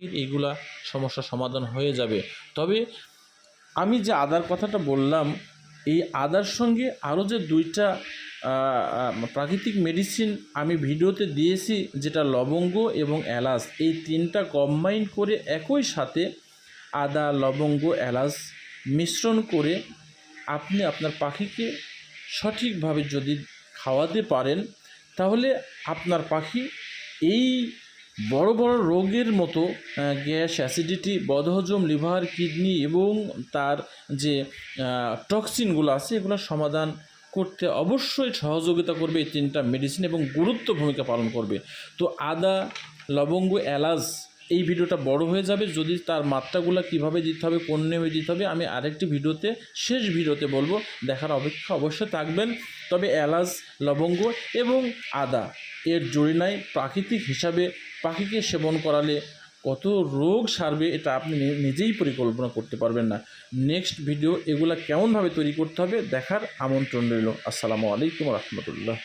এইগুলা সমস্যার সমাধান হয়ে যাবে। তবে আমি যে আদার কথাটা বললাম, এই আদার সঙ্গে আরও যে দুইটা প্রাকৃতিক মেডিসিন আমি ভিডিওতে দিয়েছি, যেটা লবঙ্গ এবং এলাচ, এই তিনটা কম্বাইন করে একই সাথে আদা, লবঙ্গ, এলাচ মিশ্রণ করে আপনি আপনার পাখিকে সঠিকভাবে যদি খাওয়াতে পারেন, তাহলে আপনার পাখি এই বড় বড় রোগের মতো গ্যাস, অ্যাসিডিটি, বদহজম, লিভার, কিডনি এবং তার যে টক্সিনগুলো আছে এগুলোর সমাধান করতে অবশ্যই সহযোগিতা করবে এই তিনটা মেডিসিন এবং গুরুত্ব ভূমিকা পালন করবে। তো আদা, লবঙ্গ, এলাচ এই ভিডিওটা বড় হয়ে যাবে। যদি তার মাত্রাগুলো কীভাবে দিতে হবে, কোন নিয়মে দিতে হবে, আমি আরেকটি ভিডিওতে, শেষ ভিডিওতে বলব। দেখার অপেক্ষা অবশ্যই থাকবেন। তবে এলাচ, লবঙ্গ এবং আদা এর জড়িনায় প্রাকৃতিক হিসাবে পাখিকে সেবন করালে কত রোগ সারবে এটা আপনি নিজেই পরিকল্পনা করতে পারবেন না। নেক্সট ভিডিও এগুলা কেমনভাবে তৈরি করতে হবে দেখার আমন্ত্রণ রইল। আসসালামু আলাইকুম রহমতুল্লাহ।